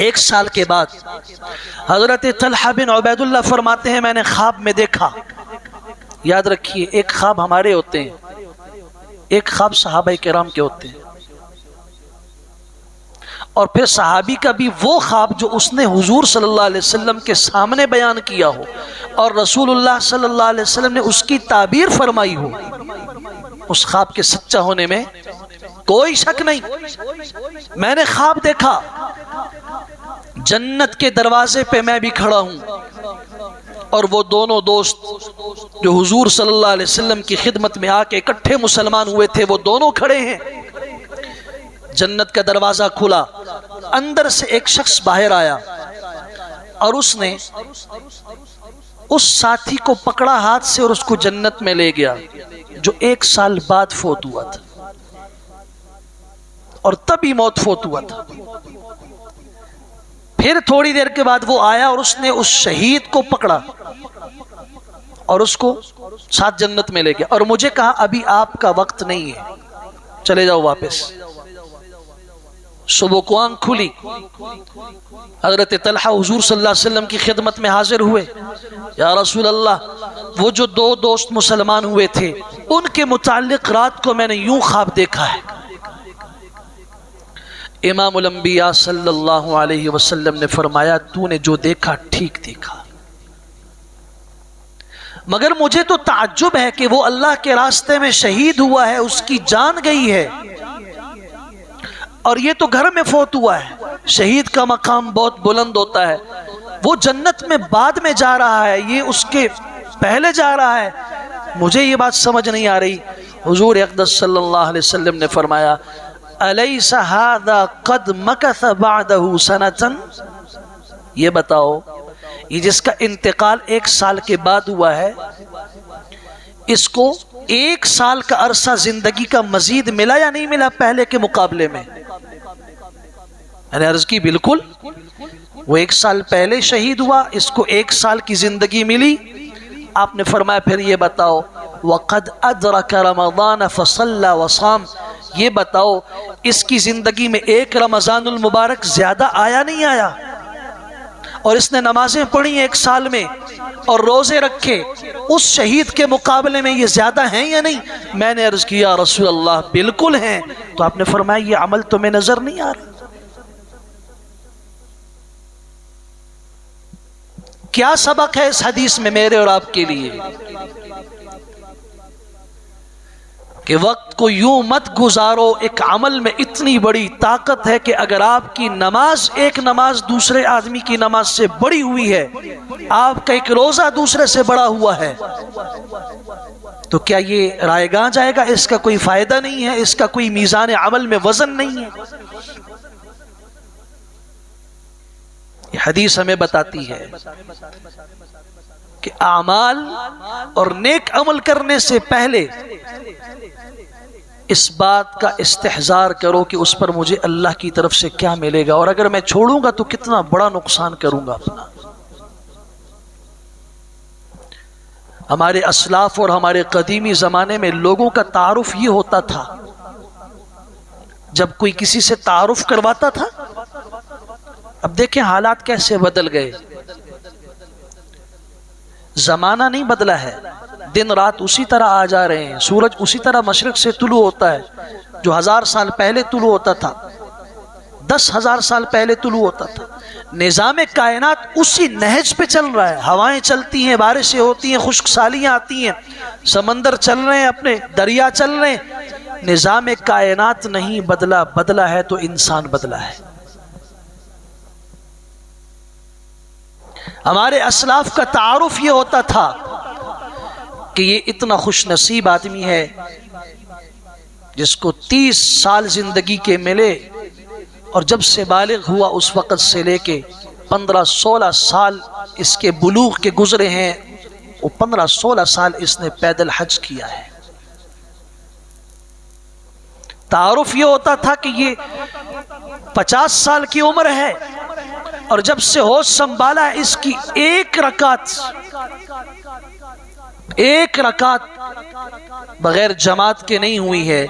एक साल के बाद हज़रत तलहा बिन उबैदुल्ला फरमाते हैं, मैंने ख्वाब में देखा। याद रखिए, एक ख्वाब हमारे होते हैं, एक ख्वाब सहाबा कराम के होते हैं। और फिर सहाबी का भी वो ख्वाब जो उसने हुजूर सल्लल्लाहु अलैहि वसल्लम के सामने बयान किया हो और रसूलुल्लाह सल्लल्लाहु अलैहि वसल्लम ने उसकी ताबीर फरमाई हो, उस ख्वाब के सच्चा होने में कोई शक नहीं। मैंने ख्वाब देखा जन्नत के दरवाजे पे मैं भी खड़ा हूँ। और वो दोनों दोस्त जो हुजूर सल्लल्लाहु अलैहि वसल्लम की खिदमत में आके इकट्ठे मुसलमान हुए थे, वो दोनों खड़े हैं। जन्नत का दरवाज़ा खुला। अंदर से एक शख्स बाहर आया और उसने उस साथी को पकड़ा हाथ से और उसको जन्नत में ले गया, जो एक साल बाद फोत हुआ था। और तभी मौत फोत हुआ था। फिर थोड़ी देर के बाद वो आया और उसने उस शहीद को पकड़ा और उसको साथ जन्नत में ले गया। और मुझे कहा, अभी आपका वक्त नहीं है। चले जाओ वापस। सुबह को आँख खुली। हज़रत तलहा हुजूर वसल्लम की खिदमत में हाजिर हुए। या रसूल अल्लाह वो जो दो दोस्त मुसलमान हुए थे, उनके मुतालिक रात को मैंने यूँ ख्वाब देखा है। इमामुलंबिया सल्लल्लाहु अलैहि वसल्लम ने फरमाया, तूने जो देखा, ठीक देखा। मगर मुझे तो ताज्जुब है कि वो अल्लाह के रास्ते में शहीद हुआ है, उसकी जान गई है। और ये तो घर में फोत हुआ है। शहीद का मकाम बहुत बुलंद होता है। वो जन्नत में बाद में जा रहा है, ये उसके पहले जा रहा है। मुझे ये बात समझ नहीं आ रही। हुजूर अकदस सल्लल्लाहु अलैहि वसल्लम ने फरमाया अलैसा हादा कद मकथ बादहु सनतन? ये बताओ, ये जिसका इंतकाल एक साल के बाद हुआ है, इसको एक साल का अरसा ज़िंदगी का मजीद मिला या नहीं मिला पहले के मुकाबले में? अर्ज़ की, बिल्कुल। वो एक साल पहले शहीद हुआ, इसको एक साल की ज़िंदगी मिली। आपने फरमाया, फिर ये बताओ, वक़द अदरक रमज़ान फसल्ला वसाम ये बताओ, इसकी ज़िंदगी में एक रमज़ानुल मुबारक ज़्यादा आया नहीं आया? और इसने नमाजें पढ़ी एक साल में और रोज़े रखे, उस शहीद के मुकाबले में ये ज़्यादा हैं या नहीं? मैंने अर्ज़ किया रसूल अल्लाह बिल्कुल हैं। तो आपने फरमाया, ये अमल तुम्हें नज़र नहीं आ रहा। क्या सबक है इस हदीस में मेरे और आपके लिए? कि वक्त को यूँ मत गुजारो, एक अमल में इतनी बड़ी ताकत है कि अगर आपकी नमाज़, एक नमाज़ दूसरे आदमी की नमाज़ से बड़ी हुई है, आपका एक रोजा दूसरे से बड़ा हुआ है तो क्या ये रायगा जाएगा? इसका कोई फ़ायदा नहीं है, इसका कोई मीजान अमल में वज़न नहीं है। ये हदीस हमें बताती है कि आमाल और नेक अमल करने से पहले इस बात का इस्तेजार करो कि उस पर मुझे अल्लाह की तरफ़ से क्या मिलेगा और अगर मैं छोड़ूँगा तो कितना बड़ा नुकसान करूँगा अपना। हमारे असलाफ और हमारे कदीमी ज़माने में लोगों का तारुफ ये होता था, जब कोई किसी से तारुफ करवाता था, अब देखें हालात कैसे बदल गए। जमाना नहीं बदला है दिन रात उसी तरह आ जा रहे हैं। सूरज उसी तरह मशरक से तुलू होता है, जो हज़ार साल पहले तुलू होता था। दस हज़ार साल पहले तुलू होता था। निज़ाम कायनात उसी नहज पे चल रहा है। हवाएँ चलती हैं, बारिशें होती हैं खुश्क सालियाँ आती हैं। समंदर चल रहे हैं अपने, दरिया चल रहे हैं। निज़ाम कायनात नहीं बदला। बदला है तो इंसान बदला है। हमारे असलाफ का तारुफ ये होता था कि ये इतना खुश नसीब आदमी है जिसको तीस साल ज़िंदगी के मिले और जब से बालिग हुआ उस वक़्त से लेके पंद्रह सोलह साल इसके बुलूग के गुजरे हैं, वो पंद्रह सोलह साल इसने पैदल हज किया है। तारुफ ये होता था कि ये पचास साल की उम्र है और जब से होश संभाला इसकी एक रकात एक रकात बगैर जमात के नहीं हुई है।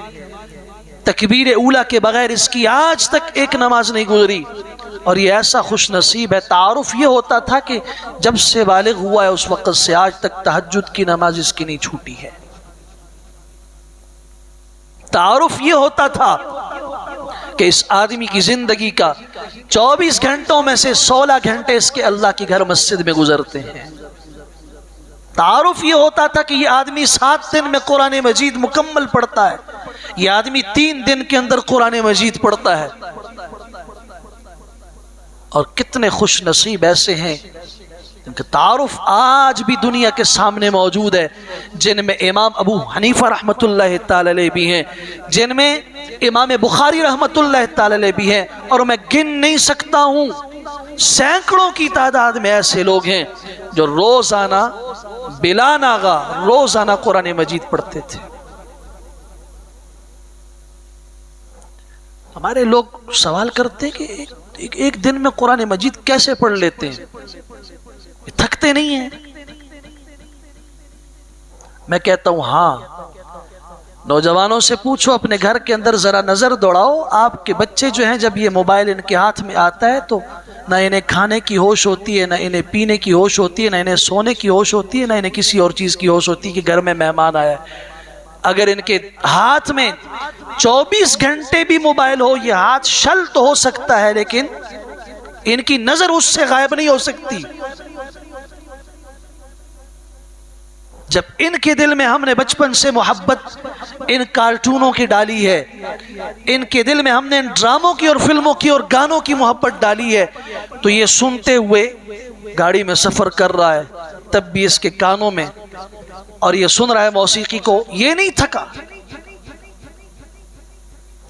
तकबीर उला के बगैर इसकी आज तक एक नमाज़ नहीं गुजरी। और ये ऐसा खुश नसीब है, तारुफ ये होता था कि जब से बालिग हुआ है, उस वक़्त से आज तक तहजद की नमाज़ इसकी नहीं छूटी है। तारुफ ये होता था कि इस आदमी की ज़िंदगी का 24 घंटों में से 16 घंटे इसके अल्लाह के घर मस्जिद में गुजरते हैं। तारुफ ये होता था कि ये आदमी सात दिन में कुरान मजीद मुकम्मल पढ़ता है। ये आदमी तीन दिन के अंदर कुरान मजीद पढ़ता है। और कितने खुश नसीब ऐसे हैं तारुफ आज भी दुनिया के सामने मौजूद है, जिनमें इमाम अबू हनीफा रहमत भी हैं, जिनमें इमाम बुखारी रहमत भी हैं, और मैं गिन नहीं सकता हूँ, सैकड़ों की तादाद में ऐसे लोग हैं, जो रोज़ाना बिला नागा रोज़ाना कुरान मजीद पढ़ते थे। हमारे लोग सवाल करते कि एक, एक, एक दिन में कुरान मजीद कैसे पढ़ लेते हैं? थकते नहीं हैं। मैं कहता हूँ हाँ नौजवानों से पूछो अपने घर के अंदर जरा नज़र दौड़ाओ। आपके बच्चे जो हैं जब ये मोबाइल इनके हाथ में आता है तो ना इन्हें खाने की होश होती है, ना इन्हें पीने की होश होती है, ना इन्हें सोने की होश होती है, ना इन्हें किसी और चीज़ की होश होती है कि घर में मेहमान आया है। अगर इनके हाथ में 24 घंटे भी मोबाइल हो, ये हाथ शल तो हो सकता है, लेकिन इनकी नज़र उससे गायब नहीं हो सकती। जब इनके दिल में हमने बचपन से मोहब्बत इन कार्टूनों की डाली है, इनके दिल में हमने इन ड्रामों की और फ़िल्मों की और गानों की मोहब्बत डाली है तो ये सुनते हुए गाड़ी में सफ़र कर रहा है, तब भी इसके कानों में, और ये सुन रहा है मौसीकी को, ये नहीं थका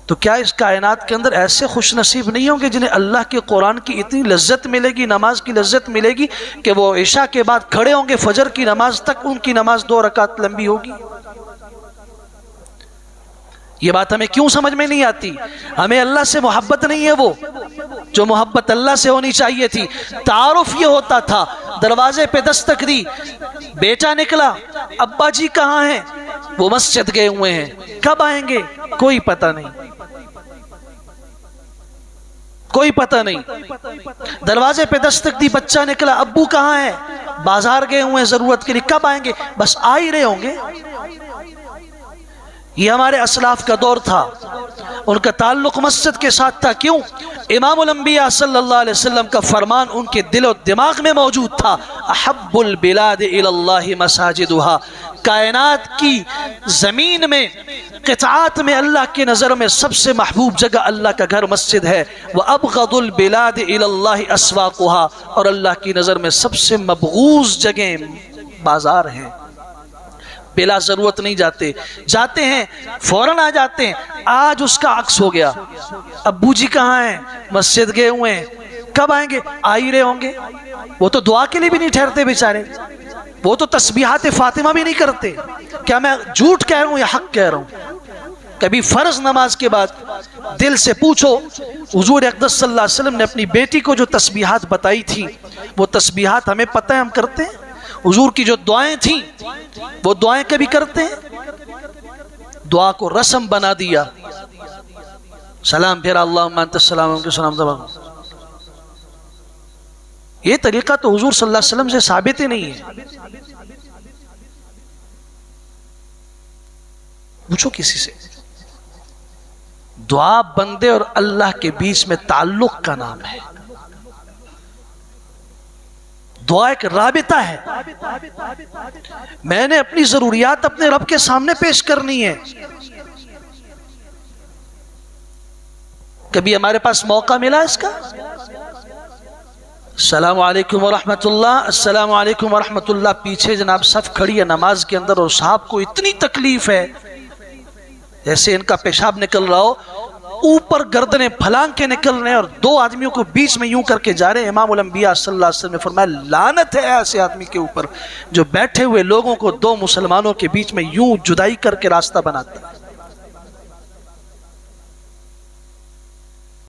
तो क्या इस कायनात के अंदर ऐसे खुश नसीब नहीं होंगे जिन्हें अल्लाह के कुरान की इतनी लज्जत मिलेगी, नमाज़ की लज्जत मिलेगी कि वो ईशा के बाद खड़े होंगे, फजर की नमाज़ तक उनकी नमाज़ दो रकात लंबी होगी? ये बात हमें क्यों समझ में नहीं आती? हमें अल्लाह से मोहब्बत नहीं है वो, जो मोहब्बत अल्लाह से होनी चाहिए थी। तारुफ ये होता था, दरवाजे पे दस्तक दी, बेटा निकला अब्बा जी कहाँ हैं? वो मस्जिद गए हुए हैं, कब आएँगे? कोई पता नहीं। कोई पता नहीं। दरवाजे पे दस्तक दी, बच्चा निकला, अब्बू कहाँ है? बाज़ार गए हुए हैं, ज़रूरत के लिए, कब आएँगे? बस आ ही रहे होंगे। ये हमारे असलाफ का दौर था। उनका ताल्लुक मस्जिद के साथ था। क्यों? इमाम अम्बिया सल्लल्लाहु अलैहि वसल्लम का फरमान उनके दिल और दिमाग में मौजूद था। अहब्बुल बिलाद मसाजिदुहा। कायनात की ज़मीन में कतात में अल्लाह की नज़र में सबसे महबूब जगह अल्लाह का घर मस्जिद है। वह अब गदुल बिलाद असवाकुहा, और अल्लाह की नज़र में सबसे मबूज जगह बाज़ार हैं। बेला ज़रूरत नहीं जाते। जाते हैं, फ़ौरन आ जाते हैं। आज उसका अक्स हो गया। अबू जी कहाँ हैं? मस्जिद गए हुए हैं। कब आएँगे? आ ही रहे होंगे। वो तो दुआ के लिए भी नहीं ठहरते बेचारे। वो तो तस्बीहात फातिमा भी नहीं करते। क्या मैं झूठ कह रहा हूँ या हक कह रहा हूँ? कभी फ़र्ज़ नमाज़ के बाद दिल से पूछो, हजूर अकदस वसल्लम ने अपनी बेटी को जो तस्बीहात बताई थी, वो तस्बीहात हमें पता है हम करते हैं? हजूर की जो दुआएँ थी, वो दुआएँ कभी करते हैं? दुआ को रस्म बना दिया। सलाम फिर अल्लाह सलाम ये तरीका तो हजूर वसल्लम से साबित ही नहीं है। पूछो किसी से। दुआ बंदे और अल्लाह के बीच में ताल्लुक का नाम है। दुआ एक राबिता है। मैंने अपनी जरूरियात अपने रब के सामने पेश करनी है। कभी हमारे पास मौका मिला इसका? सलाम वालेकुम वरहमतुल्लाह, अस्सलाम पीछे जनाब सफ खड़ी है, नमाज़ के अंदर और साहब को इतनी तकलीफ़ है। जैसे इनका पेशाब निकल रहा हो, ऊपर गर्दने फलांग के निकल रहे हैं और दो आदमियों को बीच में यूँ करके जा रहे हैं। इमाम उलंबिया सल्लल्लाहु ने फरमाया, लानत है ऐसे आदमी के ऊपर जो बैठे हुए लोगों को दो मुसलमानों के बीच में यूँ जुदाई करके रास्ता बनाता। है